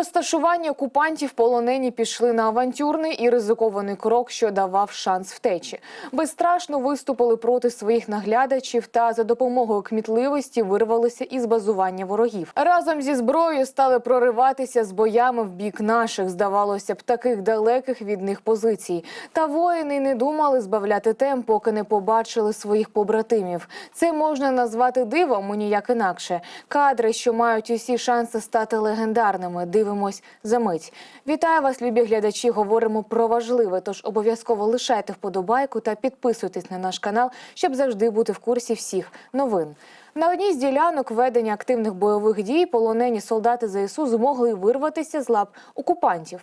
розташуванні окупантів полонені пішли на авантюрний і ризикований крок, що давав шанс втечі. Безстрашно виступили проти своїх наглядачів та за допомогою кмітливості вирвалися із базування ворогів. Разом зі зброєю стали прориватися з боями в бік наших, здавалося б, таких далеких від них позицій. Та воїни не думали збавляти темп, поки не побачили своїх побратимів. Це можна назвати дивом, ніяк інакше. Кадри, що мають усі шанси стати легендарними. Дивимось за мить. Вітаю вас, любі глядачі. Говоримо про важливе. Тож обов'язково лишайте вподобайку та підписуйтесь на наш канал, щоб завжди бути в курсі всіх новин. На одній з ділянок ведення активних бойових дій полонені солдати ЗСУ змогли вирватися з лап окупантів.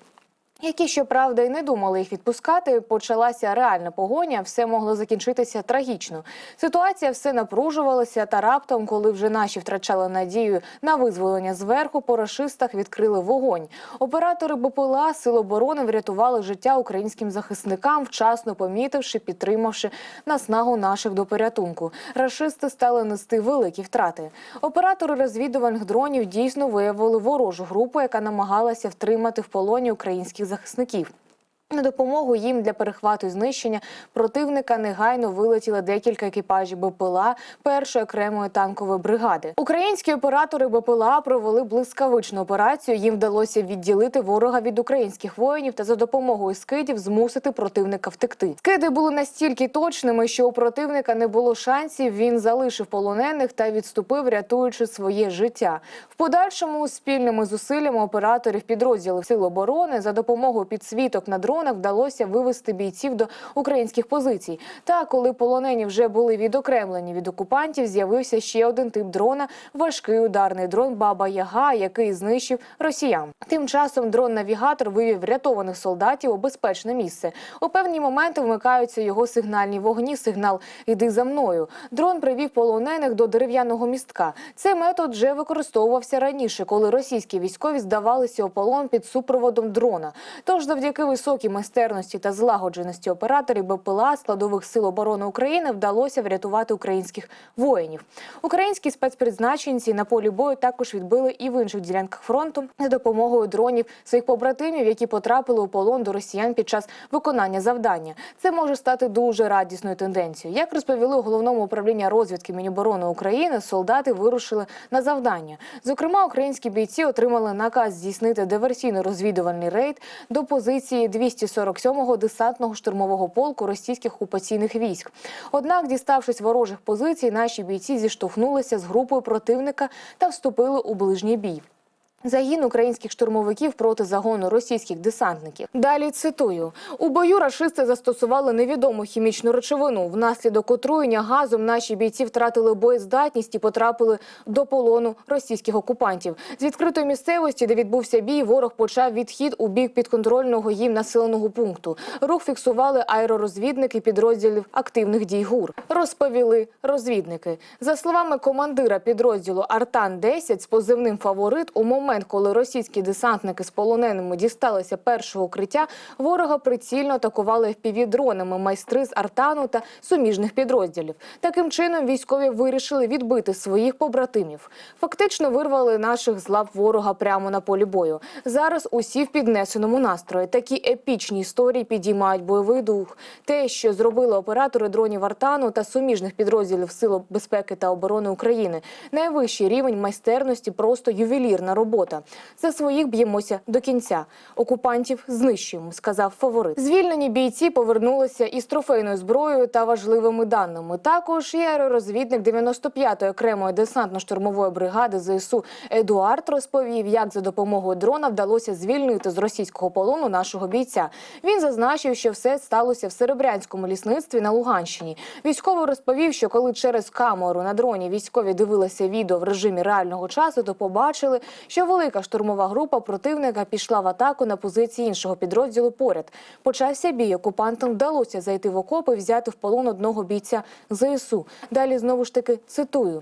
Які, щоправда, і не думали їх відпускати, почалася реальна погоня, все могло закінчитися трагічно. Ситуація все напружувалася, та раптом, коли вже наші втрачали надію на визволення зверху, по рашистах відкрили вогонь. Оператори БПЛА Сил оборони врятували життя українським захисникам, вчасно помітивши, підтримавши наснагу наших до порятунку. Рашисти стали нести великі втрати. Оператори розвідувальних дронів дійсно виявили ворожу групу, яка намагалася втримати в полоні українських захисників. На допомогу їм для перехвату і знищення противника негайно вилетіли декілька екіпажів БПЛА першої окремої танкової бригади. Українські оператори БПЛА провели блискавичну операцію. Їм вдалося відділити ворога від українських воїнів та за допомогою скидів змусити противника втекти. Скиди були настільки точними, що у противника не було шансів. Він залишив полонених та відступив, рятуючи своє життя. В подальшому спільними зусиллями операторів підрозділів сил оборони за допомогою підсвіток на дронах вдалося вивести бійців до українських позицій. Та коли полонені вже були відокремлені від окупантів, з'явився ще один тип дрона важкий ударний дрон Баба Яга, який знищив росіян. Тим часом дрон-навігатор вивів врятованих солдатів у безпечне місце. У певні моменти вмикаються його сигнальні вогні. Сигнал Іди за мною. Дрон привів полонених до дерев'яного містка. Цей метод вже використовувався раніше, коли російські військові здавалися у полон під супроводом дрона. Тож, завдяки високій майстерності та злагодженості операторів БПЛА складових сил оборони України вдалося врятувати українських воїнів. Українські спецпризначенці на полі бою також відбили і в інших ділянках фронту за допомогою дронів своїх побратимів, які потрапили у полон до росіян під час виконання завдання. Це може стати дуже радісною тенденцією. Як розповіли у головному управлінні розвідки Міноборони України, солдати вирушили на завдання. Зокрема, українські бійці отримали наказ здійснити диверсійно-розвідувальний рейд до позиції 247-го десантного штурмового полку російських окупаційних військ. Однак, діставшись ворожих позицій, наші бійці зіштовхнулися з групою противника та вступили у ближній бій. Загін українських штурмовиків проти загону російських десантників. Далі цитую: у бою рашисти застосували невідому хімічну речовину, внаслідок отруєння газом наші бійці втратили боєздатність і потрапили до полону російських окупантів. З відкритої місцевості, де відбувся бій, ворог почав відхід у бік підконтрольного їм населеного пункту. Рух фіксували аеророзвідники підрозділів активних дій ГУР. Розповіли розвідники. За словами командира підрозділу Артан 10 з позивним фаворит у момент момент, коли російські десантники з полоненими дісталися першого укриття, ворога прицільно атакували FPV-дронами майстри з Артану та суміжних підрозділів. Таким чином військові вирішили відбити своїх побратимів. Фактично вирвали наших з лап ворога прямо на полі бою. Зараз усі в піднесеному настрої. Такі епічні історії підіймають бойовий дух. Те, що зробили оператори дронів Артану та суміжних підрозділів Сил безпеки та оборони України, найвищий рівень майстерності, просто ювелірна робота. За своїх б'ємося до кінця. Окупантів знищуємо, сказав фаворит. Звільнені бійці повернулися із трофейною зброєю та важливими даними. Також і аеророзвідник 95-ї окремої десантно-штурмової бригади ЗСУ Едуард розповів, як за допомогою дрона вдалося звільнити з російського полону нашого бійця. Він зазначив, що все сталося в Серебрянському лісництві на Луганщині. Військовий розповів, що коли через камеру на дроні військові дивилися відео в режимі реального часу, то побачили, що велика штурмова група противника пішла в атаку на позиції іншого підрозділу поряд. Почався бій. Окупантам вдалося зайти в окопи взяти в полон одного бійця ЗСУ. Далі знову ж таки цитую.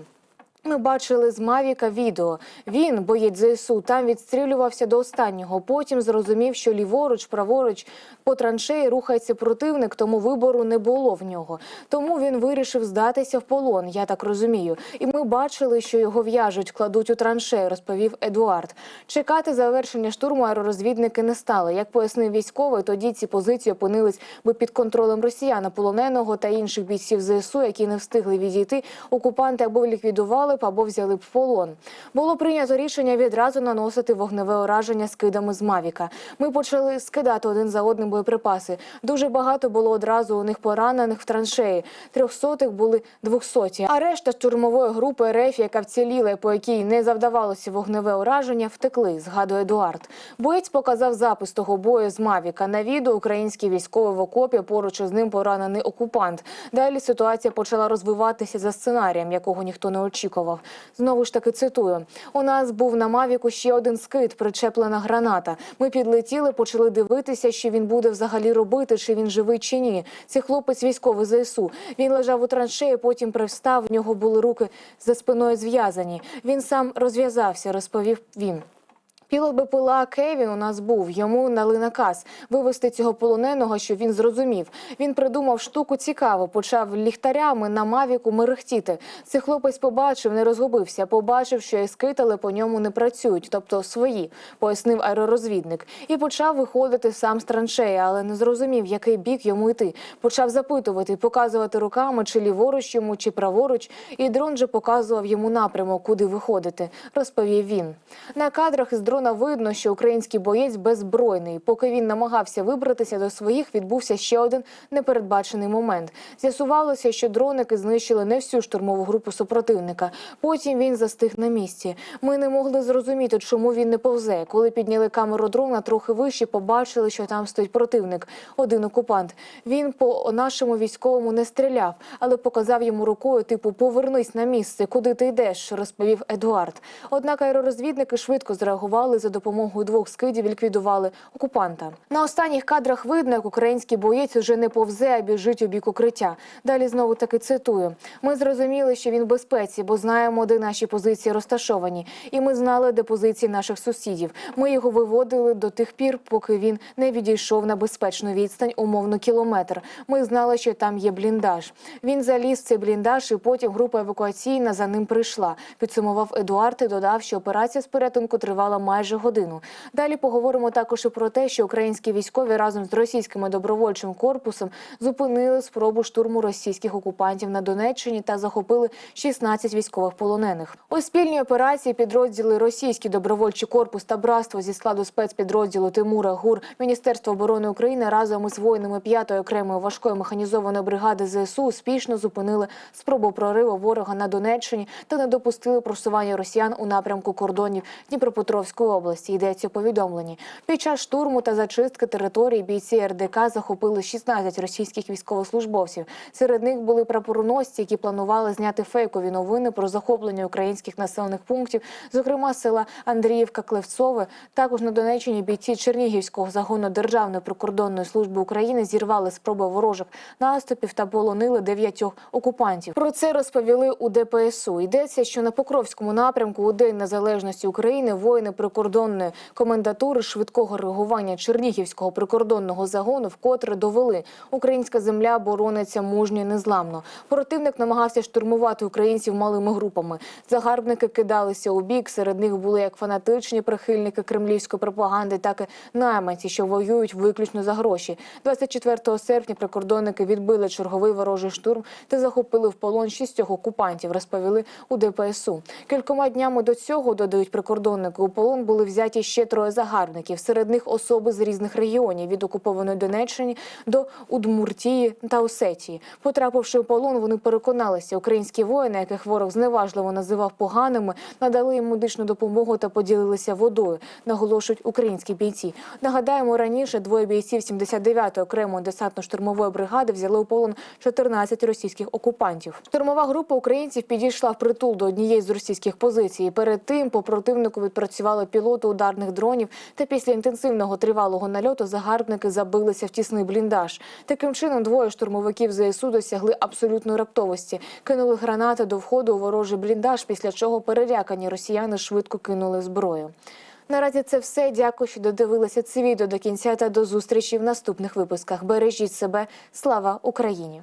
Ми бачили з Мавіка відео. Він, боєць ЗСУ, там відстрілювався до останнього. Потім зрозумів, що ліворуч, праворуч по траншеї рухається противник, тому вибору не було в нього. Тому він вирішив здатися в полон. Я так розумію. І ми бачили, що його в'яжуть, кладуть у траншею, розповів Едуард. Чекати завершення штурму аеророзвідники не стали. Як пояснив військовий, тоді ці позиції опинились би під контролем росіяна, полоненого та інших бійців ЗСУ, які не встигли відійти. Окупанти або ліквідували б, або взяли б полон. Було прийнято рішення відразу наносити вогневе ураження скидами з Мавіка. Ми почали скидати один за одним боєприпаси. Дуже багато було одразу у них поранених в траншеї. Трьохсотих були двохсоті. А решта штурмової групи РФ, яка вціліла, і по якій не завдавалося вогневе ураження, втекли. Згадує Едуард. Боєць показав запис того бою з Мавіка. На відео український військовий в окопі поруч із ним поранений окупант. Далі ситуація почала розвиватися за сценарієм, якого ніхто не очікував. Знову ж таки цитую: у нас був на Мавіку ще один скид, причеплена граната. Ми підлетіли, почали дивитися, що він буде взагалі робити, чи він живий чи ні. Це хлопець військовий ЗСУ. Він лежав у траншеї, потім привстав. В нього були руки за спиною зв'язані. Він сам розв'язався, розповів він. Пілот БПЛА Кевін у нас був. Йому дали наказ вивести цього полоненого, щоб він зрозумів. Він придумав штуку цікаву, почав ліхтарями на мавіку мерехтіти. Цей хлопець побачив, не розгубився. Побачив, що ескитали по ньому не працюють, тобто свої, пояснив аеророзвідник. І почав виходити сам з траншеї, але не зрозумів, який бік йому йти. Почав запитувати, показувати руками, чи ліворуч йому, чи праворуч. І дрон же показував йому напрямок, куди виходити. Розповів він. На кадрах із дрона видно, що український боєць беззбройний. Поки він намагався вибратися до своїх, відбувся ще один непередбачений момент. З'ясувалося, що дроники знищили не всю штурмову групу супротивника. Потім він застиг на місці. Ми не могли зрозуміти, чому він не повзе. Коли підняли камеру дрона трохи вище, побачили, що там стоїть противник, один окупант. Він по нашому військовому не стріляв, але показав йому рукою, типу Повернись на місце, куди ти йдеш, розповів Едуард. Однак аеророзвідники швидко зреагували за допомогою двох скидів, ліквідували окупанта. На останніх кадрах видно, як український боєць уже не повзе, а біжить у бік укриття. Далі знову таки цитую: ми зрозуміли, що він в безпеці, бо знаємо, де наші позиції розташовані, і ми знали, де позиції наших сусідів. Ми його виводили до тих пір, поки він не відійшов на безпечну відстань, умовно кілометр. Ми знали, що там є бліндаж. Він заліз в цей бліндаж, і потім група евакуаційна за ним прийшла. Підсумував Едуард і додав, що операція з порятунку тривала майже годину. Далі поговоримо також і про те, що українські військові разом з російським добровольчим корпусом зупинили спробу штурму російських окупантів на Донеччині та захопили 16 військових полонених. У спільній операції підрозділи Російський добровольчий корпус та братство зі складу спецпідрозділу Тимура Гур Міністерства оборони України разом із воїнами 5-ї окремої важкої механізованої бригади ЗСУ успішно зупинили спробу прориву ворога на Донеччині та не допустили просування росіян у напрямку кордонів Дніпропетровської області. Йдеться у повідомленні. Під час штурму та зачистки території бійці РДК захопили 16 російських військовослужбовців. Серед них були прапороносці, які планували зняти фейкові новини про захоплення українських населених пунктів, зокрема села Андріївка Клевцове. Також на Донеччині бійці Чернігівського загону Державної прикордонної служби України зірвали спроби ворожих наступів та полонили дев'ятьох окупантів. Про це розповіли у ДПСУ. Йдеться, що на Покровському напрямку у День Незалежності України воїни прикордонної комендатури швидкого реагування Чернігівського прикордонного загону вкотре довели, українська земля борониться мужньо і незламно. Противник намагався штурмувати українців малими групами. Загарбники кидалися у бік. Серед них були як фанатичні прихильники кремлівської пропаганди, так і найманці, що воюють виключно за гроші. 24 серпня прикордонники відбили черговий ворожий штурм та захопили в полон шістьох окупантів. Розповіли у ДПСУ. Кількома днями до цього додають прикордонники. У полон були взяті ще троє загарбників. Серед них особи з різних регіонів від окупованої Донеччини до Удмуртії та Осетії. Потрапивши у полон, вони переконалися, українські воїни, яких ворог зневажливо називав поганими, надали їм медичну допомогу та поділилися водою. Наголошують українські бійці. Нагадаємо, раніше двоє бійців 79-ї окремої десантно-штурмової бригади взяли у полон 14 російських окупантів. Штурмова група українців підійшла в притул до однієї з російських позицій. Перед тим по противнику відпрацювало пілоту ударних дронів. Та після інтенсивного тривалого нальоту загарбники забилися в тісний бліндаж. Таким чином, двоє штурмовиків ЗСУ досягли абсолютної раптовості. Кинули гранати до входу у ворожий бліндаж, після чого перелякані росіяни швидко кинули зброю. Наразі це все. Дякую, що додивилися це відео до кінця та до зустрічі в наступних випусках. Бережіть себе. Слава Україні!